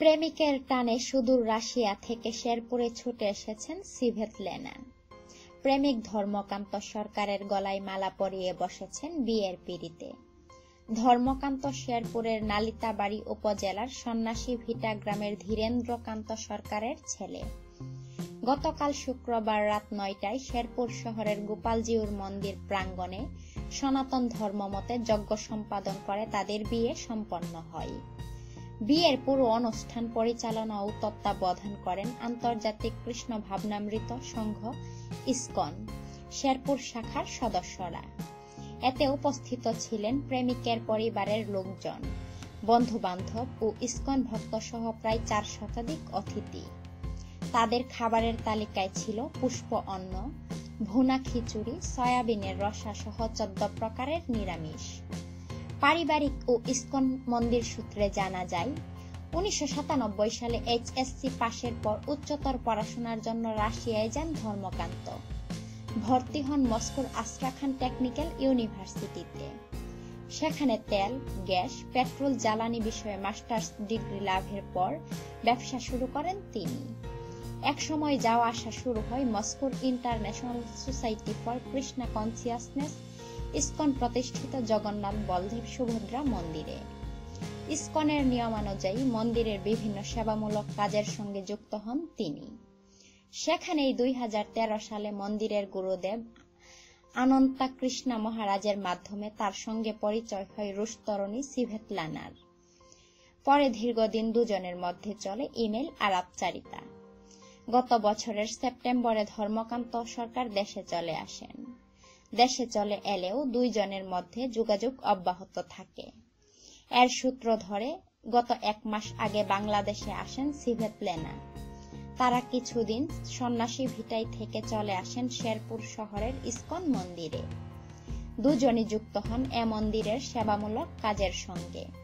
প্রেমিকের টানে সুদূর রাশিয়া থেকে শেরপুরে ছুটে এসেছেন সিভেত লেনা প্রেমিক ধর্মকান্ত সরকারের গলায় মালা পরিয়ে বসেছেন বিয়ের পিড়িতে। ধর্মকান্ত শেরপুরের নালিতাবাড়ি উপজেলার সন্ন্যাসী ভিটা গ্রামের ধীরেন্দ্রকান্ত সরকারের ছেলে। গতকাল শুক্রবার রাত নয়টায় শেরপুর শহরের গোপালজিউর মন্দির প্রাঙ্গণে সনাতন ধর্মমতে যজ্ঞ সম্পাদন করে তাদের বিয়ে সম্পন্ন হয়। বিয়ের পুরো অনুষ্ঠান পরিচালনা ও তত্ত্বাবধান করেন আন্তর্জাতিক কৃষ্ণ ভাবনামৃত সংঘ ইসকন, শেরপুর শাখার সদস্যরা। এতে উপস্থিত ছিলেন প্রেমিকের পরিবারের লোকজন বন্ধু বান্ধব ও ইসকন ভক্ত সহ প্রায় চার শতাধিক অতিথি। তাদের খাবারের তালিকায় ছিল পুষ্প অন্ন, ভুনা খিচুড়ি, সয়াবিনের রসা সহ চোদ্দ প্রকারের নিরামিষ। পারিবারিক ও ইস্কন মন্দির সূত্রে জানা যায়, উনিশশো সাতানব্বই সালে এইচএসসি পাশের পর উচ্চতর পড়াশোনার জন্য রাশিয়ায় যান ধর্মকান্ত ভর্তি হন মস্কোর আস্ট্রাখান টেকনিক্যাল ইউনিভার্সিটিতে। সেখানে তেল, গ্যাস, পেট্রোল, জ্বালানি বিষয়ে মাস্টার্স ডিগ্রি লাভের পর ব্যবসা শুরু করেন তিনি। এক সময় যাওয়া আসা শুরু হয় মস্কোর international society for Krishna consciousness, ISKCON প্রতিষ্ঠিত জগন্নাথ বলদেব সুভদ্রা মন্দিরে। ইস্কনের নিয়মানুযায়ী মন্দিরের বিভিন্ন সেবামূলক কাজের সঙ্গে যুক্ত হন তিনি। সেখানেই দুই হাজার তেরো সালে মন্দিরের গুরুদেব আনন্তা কৃষ্ণা মহারাজের মাধ্যমে তার সঙ্গে পরিচয় হয় রুশতরণী সিভেতলানার। পরে দীর্ঘদিন দুজনের মধ্যে চলে ইমেল আলাপচারিতা। গত বছরের সেপ্টেম্বরে ধর্মকান্ত সরকার দেশে চলে আসেন। দেশে চলে এলেও দুইজনের মধ্যে যোগাযোগ অব্যাহত থাকে। এর সূত্র ধরে, গত এক মাস আগে বাংলাদেশে আসেন সিভেত লেনা। তারা কিছুদিন সন্ন্যাসী ভিটাই থেকে চলে আসেন শেরপুর শহরের ইস্কন মন্দিরে। দুজনই যুক্ত হন এ মন্দিরের সেবামূলক কাজের সঙ্গে।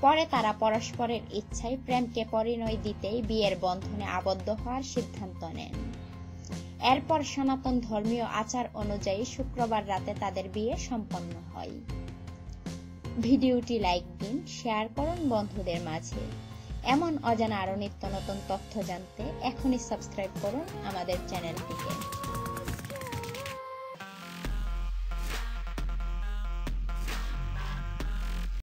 পরে তারা পরস্পরের ইচ্ছায় প্রেমকে পরিণয় দিতেই বিয়ের বন্ধনে আবদ্ধ হওয়ার সিদ্ধান্ত নেন। এরপর সনাতন ধর্মীয় আচার অনুযায়ী শুক্রবার রাতে তাদের বিয়ে সম্পন্ন হয়। ভিডিওটি লাইক দিন, শেয়ার করুন বন্ধুদের মাঝে। এমন অজানা আরও নিত্য নতুন তথ্য জানতে এখনই সাবস্ক্রাইব করুন আমাদের চ্যানেলটিকে।